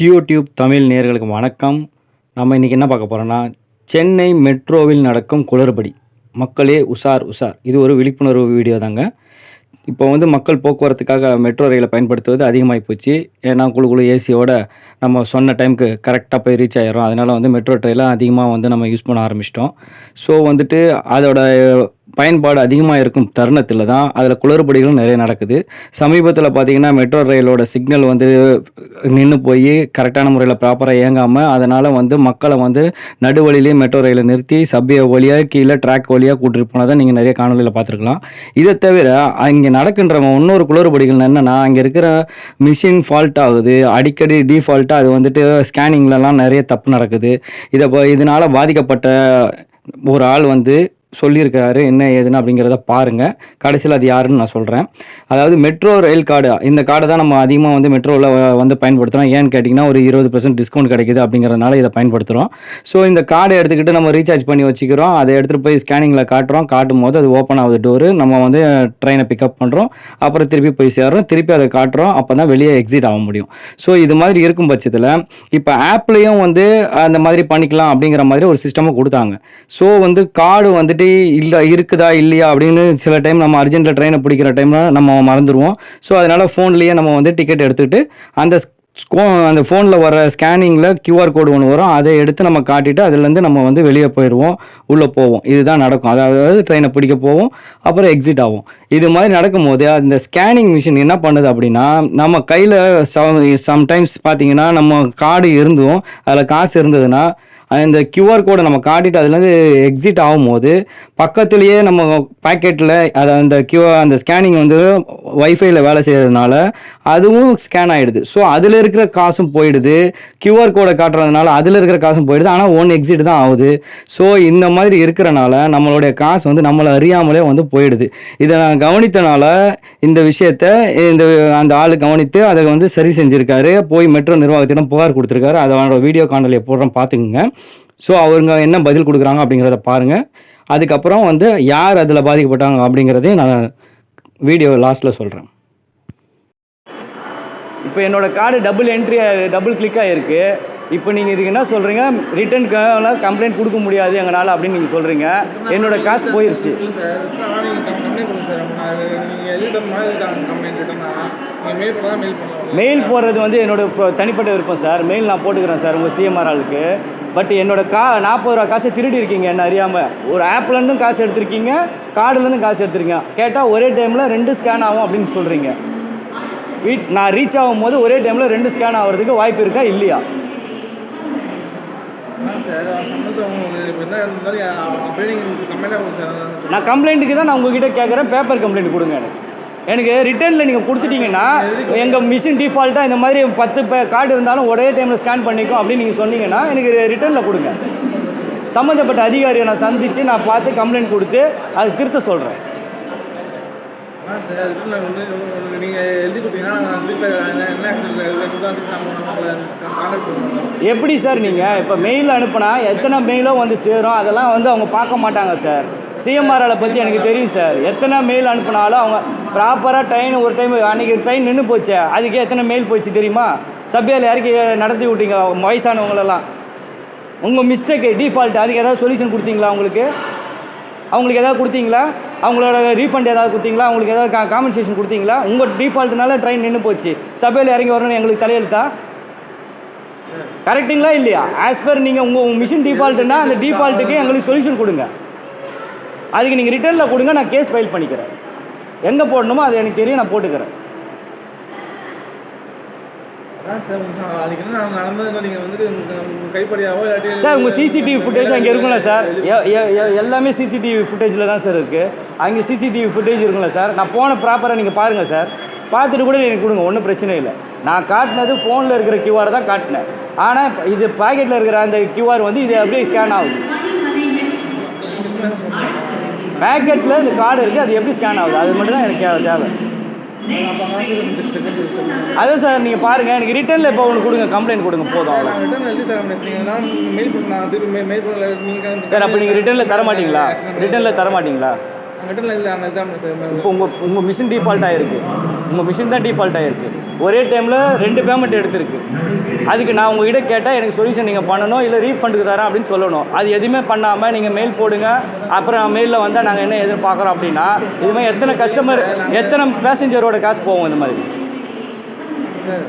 Jio tube Tamil நேர்களுக்கு வணக்கம். நம்ம இன்றைக்கி என்ன பார்க்க போகிறோன்னா சென்னை மெட்ரோவில் நடக்கும் குளறுபடி. மக்களே உஷார் உஷார். இது ஒரு விழிப்புணர்வு வீடியோ தாங்க. இப்போ வந்து மக்கள் போக்குவரத்துக்காக மெட்ரோ ரயிலை பயன்படுத்துவது அதிகமாகி போச்சு. ஏன்னா குழு குழு ஏசியோட நம்ம சொன்ன டைமுக்கு கரெக்டாக போய் ரீச் ஆகிடும் அதனால் வந்து மெட்ரோ ட்ரெயிலை அதிகமாக வந்து நம்ம யூஸ் பண்ண ஆரம்பிச்சிட்டோம். ஸோ வந்துட்டு அதோட பயன்பாடு அதிகமாக இருக்கும் தருணத்தில் தான் அதில் குளறுபடிகளும் நிறைய நடக்குது. சமீபத்தில் பார்த்தீங்கன்னா மெட்ரோ ரயிலோட சிக்னல் வந்து நின்று போய் கரெக்டான முறையில் ப்ராப்பராக இயங்காமல் அதனால் வந்து மக்களை வந்து நடுவழியிலே மெட்ரோ ரயிலை நிறுத்தி சபையை வழியாக கீழே ட்ராக் வழியாக கூட்டிட்டு போனதை நீங்கள் நிறைய காணொலியில் பார்த்துருக்கலாம். இதை தவிர இங்கே நடக்கின்ற இன்னொரு குளறுபடிகள் என்னென்னா அங்கே இருக்கிற மிஷின் ஃபால்ட் ஆகுது. அடிக்கடி டிஃபால்ட்டாக அது வந்துட்டு ஸ்கேனிங்லலாம் நிறைய தப்பு நடக்குது. இதை இதனால் பாதிக்கப்பட்ட ஒரு ஆள் வந்து சொல்லியிருக்காரு என்ன ஏதுன்னு அப்படிங்கிறத பாருங்கள் கடைசியில் அது யாருன்னு நான் சொல்கிறேன் அதாவது மெட்ரோ ரயில் கார்டு இந்த கார்டை தான் நம்ம அதிகமாக வந்து மெட்ரோவில் வந்து பயன்படுத்துகிறோம் ஏன்னு கேட்டிங்கன்னா ஒரு இருபது பர்சன்ட் டிஸ்கவுண்ட் கிடைக்குது அப்படிங்கிறதுனால இதை பயன்படுத்துகிறோம் ஸோ இந்த கார்டை எடுத்துக்கிட்டு நம்ம ரீசார்ஜ் பண்ணி வச்சுக்கிறோம். அதை எடுத்துகிட்டு போய் ஸ்கேனிங்கில் காட்டுறோம். காட்டும் போது அது ஓப்பன் ஆகுது டோரு நம்ம வந்து ட்ரெயினை பிக்கப் பண்ணுறோம் அப்புறம் திருப்பி போய் சேர்றோம். திருப்பி அதை காட்டுறோம். அப்போ தான் வெளியே எக்ஸிட் ஆக முடியும். ஸோ இது மாதிரி இருக்கும் பட்சத்தில் இப்போ ஆப்லேயும் வந்து அந்த மாதிரி பண்ணிக்கலாம் அப்படிங்கிற மாதிரி ஒரு சிஸ்டமும் கொடுத்தாங்க. ஸோ வந்து கார்டு வந்துட்டு இல்லை இருக்குதா இல்லையா அப்படின்னு சில டைம் நம்ம அர்ஜென்ட்டில் ட்ரெயினை பிடிக்கிற டைமில் நம்ம மறந்துடுவோம் ஸோ அதனால் ஃபோன்லேயே நம்ம வந்து டிக்கெட் எடுத்துகிட்டு அந்த ஸ்கோ அந்த ஃபோனில் வர ஸ்கேனிங்கில் கியூஆர் கோடு ஒன்று வரும். அதை எடுத்து நம்ம காட்டிட்டு அதுலேருந்து நம்ம வந்து வெளியே போயிடுவோம். உள்ளே போவோம். இதுதான் நடக்கும். அதாவது ட்ரெயினை பிடிக்க போவோம். அப்புறம் எக்ஸிட் ஆகும் இது மாதிரி நடக்கும்போது அந்த ஸ்கேனிங் மிஷின் என்ன பண்ணுது அப்படின்னா நம்ம கையில் சம்டைம்ஸ் பார்த்தீங்கன்னா நம்ம கார்டு இருந்தும் அதில் காசு இருந்ததுன்னா அந்த கியூஆர் கோடை நம்ம காட்டிட்டு அதுலேருந்து எக்ஸிட் ஆகும்போது பக்கத்துலேயே நம்ம பாக்கெட்டில் அதை அந்த கியூஆர் அந்த ஸ்கேனிங் வந்து ஒய்ஃபைல வேலை செய்கிறதுனால அதுவும் ஸ்கேன் ஆகிடுது ஸோ அதில் இருக்கிற காசும் போயிடுது. கியூஆர் கோடை காட்டுறதுனால அதில் இருக்கிற காசும் போயிடுது. ஆனால் ஒன் எக்ஸிட் தான் ஆகுது. ஸோ இந்த மாதிரி இருக்கிறனால நம்மளுடைய காசு வந்து நம்மளை அறியாமலே வந்து போயிடுது. இதை நான் கவனித்தனால இந்த விஷயத்த இந்த அந்த ஆள் கவனித்து அதை வந்து சரி செஞ்சுருக்காரு. போய் மெட்ரோ நிர்வாகத்திடம் புகார் கொடுத்துருக்காரு. அதோட வீடியோ காணொலியை போடுறோம் பார்த்துக்குங்க. ஸோ அவங்க என்ன பதில் கொடுக்குறாங்க அப்படிங்கிறத பாருங்கள் அதுக்கப்புறம் வந்து யார் அதில் பாதிக்கப்பட்டாங்க அப்படிங்கிறதையும் நான் வீடியோ லாஸ்ட்டில் சொல்கிறேன் இப்போ என்னோட கார்டு டபுள் என்ட்ரி டபுள் கிளிக்காக இருக்குது இப்போ நீங்கள் இதுக்கு என்ன சொல்கிறீங்க ரிட்டர்னுக்கு கம்ப்ளைண்ட் கொடுக்க முடியாது எங்களால் அப்படின்னு நீங்கள் சொல்கிறீங்க என்னோட காசு போயிடுச்சு கம்ப்ளைண்ட் ரிட்டர்னா நீங்கள் மெயில் மெயில் பண்ணலாம் மெயில் போடுறது வந்து என்னோட இப்போ தனிப்பட்ட விருப்பம் சார். மெயில் நான் போட்டுக்கிறேன் சார் உங்கள் சிஎம்ஆர் ஆளுக்கு. பட் என்னோட கா நாற்பது ரூபா காசை திருடி இருக்கீங்க என்ன அறியாமல் ஒரு ஆப்லேருந்தும் காசு எடுத்திருக்கீங்க கார்டுலேருந்தும் காசு எடுத்திருக்கீங்க. கேட்டால் ஒரே டைமில் ரெண்டு ஸ்கேன் ஆகும் அப்படின்னு சொல்கிறீங்க வீட் நான் ரீச் ஆகும்போது ஒரே டைமில் ரெண்டு ஸ்கேன் ஆகிறதுக்கு வாய்ப்பு இருக்கா இல்லையா? ஆகும் நான் கம்ப்ளைண்ட்டுக்கு தான் நான் உங்ககிட்ட கேட்குறேன் பேப்பர் கம்ப்ளைண்ட் கொடுங்க எனக்கு. எனக்கு ரிட்டர்னில் நீங்கள் கொடுத்துட்டீங்கன்னா எங்கள் மிஷின் டிஃபால்ட்டாக இந்த மாதிரி பத்து கார்டு இருந்தாலும் ஒரே டைமில் ஸ்கேன் பண்ணிக்கும் அப்படின்னு நீங்கள் சொன்னீங்கன்னா எனக்கு ரிட்டர்னில் கொடுங்க. சம்மந்தப்பட்ட அதிகாரியை நான் சந்தித்து நான் பார்த்து கம்ப்ளைண்ட் கொடுத்து அது திருத்த சொல்கிறேன் எப்படி சார் நீங்கள் இப்போ மெயில் அனுப்புனா எத்தனை மெயிலோ வந்து சேரும்? அதெல்லாம் வந்து அவங்க பார்க்க மாட்டாங்க சார். சிஎம்ஆர்ஆலை பற்றி எனக்கு தெரியும் சார் எத்தனை மெயில் அனுப்புனாலும் அவங்க ப்ராப்பராக ட்ரெயின் ஒரு டைம் அன்றைக்கி ட்ரெயின் நின்று போச்சு அதுக்கு எத்தனை மெயில் போச்சு தெரியுமா? சப்வேல இறக்கி நடத்தி விட்டீங்க வயசானவங்களெல்லாம்? உங்கள் மிஸ்டேக்கு டிஃபால்ட் அதுக்கு ஏதாவது சொல்யூஷன் கொடுத்தீங்களா அவங்களுக்கு அவங்களுக்கு ஏதாவது கொடுத்தீங்களா? அவங்களோட ரீஃபண்ட் ஏதாவது கொடுத்தீங்களா? அவங்களுக்கு ஏதாவது கா காம்பன்சேஷன் கொடுத்தீங்களா? உங்கள் டிஃபால்ட்னால ட்ரெயின் நின்று போச்சு. சபையில் இறங்கி வரணும்னு எங்களுக்கு தலையெழுத்தா? கரெக்டுங்களா இல்லையா? ஆஸ் பர் நீங்கள் உங்கள் மிஷின் டிஃபால்ட்டுனா அந்த டிஃபால்ட்டுக்கு எங்களுக்கு சொல்யூஷன் கொடுங்க. அதுக்கு நீங்கள் ரிட்டர்னில் கொடுங்க நான் கேஸ் ஃபைல் பண்ணிக்கிறேன். எங்கே போடணுமோ அது எனக்கு தெரியும் நான் போட்டுக்கிறேன். சார் உங்கள் சிசிடிவி ஃபுட்டேஜ் அங்கே இருக்கும்ல சார். எல்லாமே சிசிடிவி ஃபுட்டேஜில் தான் சார் இருக்குது அங்கே சிசிடிவி ஃபுட்டேஜ் இருக்கும்ல சார். நான் போன ப்ராப்பராக நீங்கள் பாருங்கள் சார். பார்த்துட்டு கூட எனக்கு கொடுங்க ஒன்றும் பிரச்சனை இல்லை. நான் காட்டினது ஃபோனில் இருக்கிற கியூஆர் தான் காட்டினேன். ஆனால் இது பாக்கெட்டில் இருக்கிற அந்த கியூஆர் வந்து இது அப்படியே ஸ்கேன் ஆகுது. பேக்கெட்டில் இந்த கார்டு இருக்குது அது எப்படி ஸ்கேன் ஆகுது? அது மட்டும் தான் எனக்கு தேவை- அதான் சார் நீங்கள் பாருங்கள் எனக்கு ரிட்டர்னில் இப்போ ஒன்று கொடுங்க கம்ப்ளைண்ட் கொடுங்க போதும் அவ்வளோ எழுதி தர முடியாது நீங்கள் நான் மெயில் பண்ண நான் திருப்பி மெயில் மெயில் பண்ணல நீங்கள் சார் அப்போ நீங்கள் ரிட்டர்னில் தர மாட்டீங்களா? ரிட்டர்னில் தர மாட்டீங்களா? இப்போ உங்கள் உங்கள் மிஷின் டிஃபால்ட்டாக இருக்குது உங்கள் மிஷின் தான் டீஃபால்ட் ஆகிருக்கு ஒரே டைமில் ரெண்டு பேமெண்ட் எடுத்திருக்கு. அதுக்கு நான் உங்ககிட்ட கேட்டால் எனக்கு சொல்யூஷன் நீங்கள் பண்ணணும் இல்லை ரீஃபண்டுக்கு தரேன் அப்படின்னு சொல்லணும். அது எதுவுமே பண்ணாமல் நீங்கள் மெயில் போடுங்க. அப்புறம் மெயிலில் வந்தால் நாங்கள் என்ன எதுன்னு பார்க்குறோம் அப்படின்னா இது மாதிரி எத்தனை கஸ்டமர் எத்தனை பேசஞ்சரோட காசு போகும் இந்த மாதிரி? சார்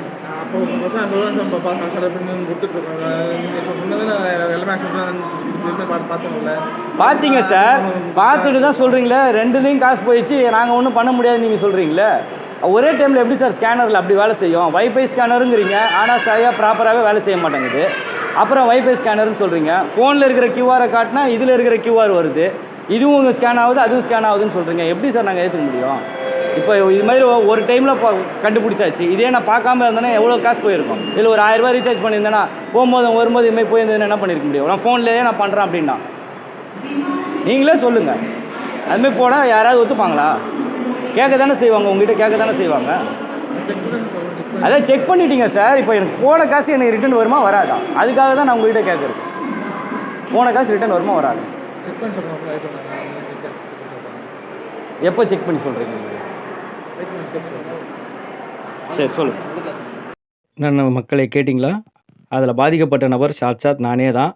பார்த்தீங்க சார். பார்த்துட்டு தான் சொல்கிறீங்களே ரெண்டுலேயும் காசு போயிடுச்சு. நாங்கள் ஒன்றும் பண்ண முடியாதுன்னு நீங்கள் சொல்கிறீங்களே ஒரே டைமில் எப்படி சார் ஸ்கேனரில் அப்படி வேலை செய்யும்? வைஃபை ஸ்கேனருங்கிறீங்க ஆனால் சரியாக ப்ராப்பராகவே வேலை செய்ய மாட்டேங்குது. அப்புறம் வைஃபை ஸ்கேனர்னு சொல்கிறீங்க ஃபோனில் இருக்கிற கியூஆரை காட்டினா இதில் இருக்கிற கியூஆர் வருது. இதுவும் ஸ்கேன் ஆகுது அதுவும் ஸ்கேன் ஆகுதுன்னு சொல்கிறீங்க எப்படி சார் நாங்கள் ஏற்றுக்க முடியும்? இப்போ இது மாதிரி ஒரு டைமில் கண்டுபிடிச்சாச்சு. இதே நான் பார்க்காம இருந்தேன்னா எவ்வளோ காசு போயிருக்கும்? இதில் ஒரு ஆயிரம் ரீசார்ஜ் பண்ணியிருந்தேன்னா போகும்போது வரும்போது இதுமாதிரி போயிருந்ததுன்னா என்ன பண்ணியிருக்க முடியும்? நான் ஃபோன்லேயே நான் பண்ணுறேன் அப்படின்னா. நீங்களே சொல்லுங்கள் அதுமாதிரி போனால் யாராவது ஒத்துப்பாங்களா? கேட்க தானே செய்வாங்க உங்ககிட்ட கேட்க தானே செய்வாங்க? அதான் செக் பண்ணிட்டீங்க சார் இப்போ எனக்கு போன காசு எனக்கு ரிட்டர்ன் வருமா வராதா? அதுக்காக தான் நான் உங்ககிட்ட கேட்குறது போன காசு ரிட்டர்ன் வருமா வராது? செக் பண்ணி சொல்கிறேன் எப்போ செக் பண்ணி சொல்கிறீங்க சரி சொல்லுங்கள் நான் மக்களை கேட்டிங்களா? அதில் பாதிக்கப்பட்ட நபர் சாட்சாத் நானே தான்.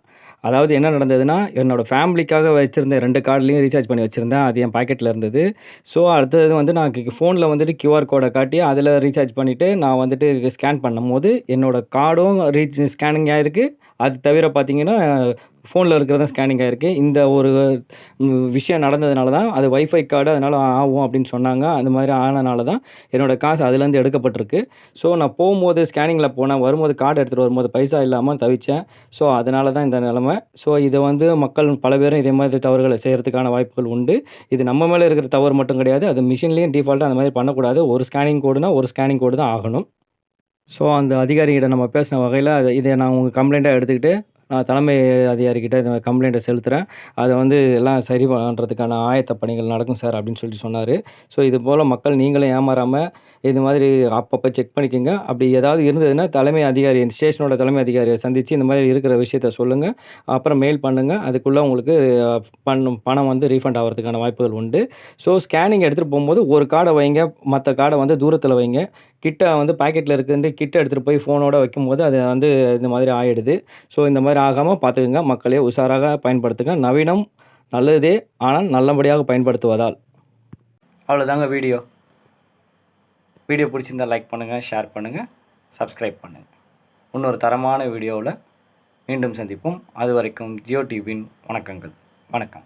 அதாவது என்ன நடந்ததுன்னா என்னோடய ஃபேமிலிக்காக வச்சுருந்த ரெண்டு கார்டுலேயும் ரீசார்ஜ் பண்ணி வச்சுருந்தேன். அது என் பாக்கெட்டில் இருந்தது. ஸோ அடுத்தது வந்து நான் ஃபோனில் வந்துட்டு கியூஆர் கோடை காட்டி அதில் ரீசார்ஜ் பண்ணிவிட்டு நான் வந்துட்டு ஸ்கேன் பண்ணும்போது என்னோடய கார்டும் ரீச் ஸ்கேனிங் ஆகிருக்கு அது தவிர பார்த்தீங்கன்னா ஃபோனில் இருக்கிறதா ஸ்கேனிங் ஆகிருக்கு இந்த ஒரு விஷயம் நடந்ததுனால தான் அது வைஃபை கார்டு அதனால் ஆகும் அப்படின்னு சொன்னாங்க. அந்த மாதிரி ஆனதுனால தான் என்னோடய காசு அதுலேருந்து எடுக்கப்பட்டிருக்கு. ஸோ நான் போகும்போது ஸ்கேனிங்கில் போனேன். வரும்போது கார்டு எடுத்துகிட்டு வரும்போது பைசா இல்லாமல் தவித்தேன் ஸோ அதனால தான் இந்த நிலமை. ஸோ இதை வந்து மக்கள் பல பேரும் இதே மாதிரி தவறுகளை செய்கிறதுக்கான வாய்ப்புகள் உண்டு. இது நம்ம மேலே இருக்கிற தவறு மட்டும் கிடையாது. அது மிஷின்லேயும் டிஃபால்ட்டாக அந்த மாதிரி பண்ணக்கூடாது. ஒரு ஸ்கேனிங் கோடுனா ஒரு ஸ்கேனிங் கோடு தான் ஆகணும். ஸோ அந்த அதிகாரிகிட்ட நம்ம பேசின வகையில் அதை இதை நான் உங்கள் கம்ப்ளைண்ட்டாக எடுத்துக்கிட்டு நான் தலைமை அதிகாரிக்கிட்ட இந்த கம்ப்ளைண்ட்டை செலுத்துகிறேன் அதை வந்து எல்லாம் சரி பண்ணுறதுக்கான ஆயத்த பணிகள் நடக்கும் சார் அப்படின்னு சொல்லிட்டு சொன்னார். ஸோ இது போல் மக்கள் நீங்களும் ஏமாறாமல் இது மாதிரி அப்பப்போ செக் பண்ணிக்கோங்க. அப்படி ஏதாவது இருந்ததுன்னா தலைமை அதிகாரி ஸ்டேஷனோட தலைமை அதிகாரியை சந்தித்து இந்த மாதிரி இருக்கிற விஷயத்த சொல்லுங்கள் அப்புறம் மெயில் பண்ணுங்கள் அதுக்குள்ளே உங்களுக்கு அஹ், பணம் வந்து ரீஃபண்ட் ஆகிறதுக்கான வாய்ப்புகள் உண்டு. ஸோ ஸ்கேனிங் எடுத்துகிட்டு போகும்போது ஒரு கார்டை வைங்க. மற்ற கார்டை வந்து தூரத்தில் வைங்க. கிட்ட வந்து பாக்கெட்டில் இருக்குதுன்ட்டு கிட்ட எடுத்துகிட்டு போய் ஃபோனோட வைக்கும்போது அது வந்து இந்த மாதிரி ஆகிடுது ஸோ இந்த மாதிரி ஆகாமல் பார்த்துக்குங்க மக்களே உஷாராக பயன்படுத்துங்க. நவீனம் நல்லதே ஆனால் நல்லபடியாக பயன்படுத்துவதால். அவ்வளோதாங்க வீடியோ. வீடியோ பிடிச்சிருந்தா லைக் பண்ணுங்கள் ஷேர் பண்ணுங்கள் சப்ஸ்கிரைப் பண்ணுங்கள் இன்னொரு தரமான வீடியோவில் மீண்டும் சந்திப்போம். அது வரைக்கும் ஜியோ டிவியின் வணக்கங்கள். வணக்கம்.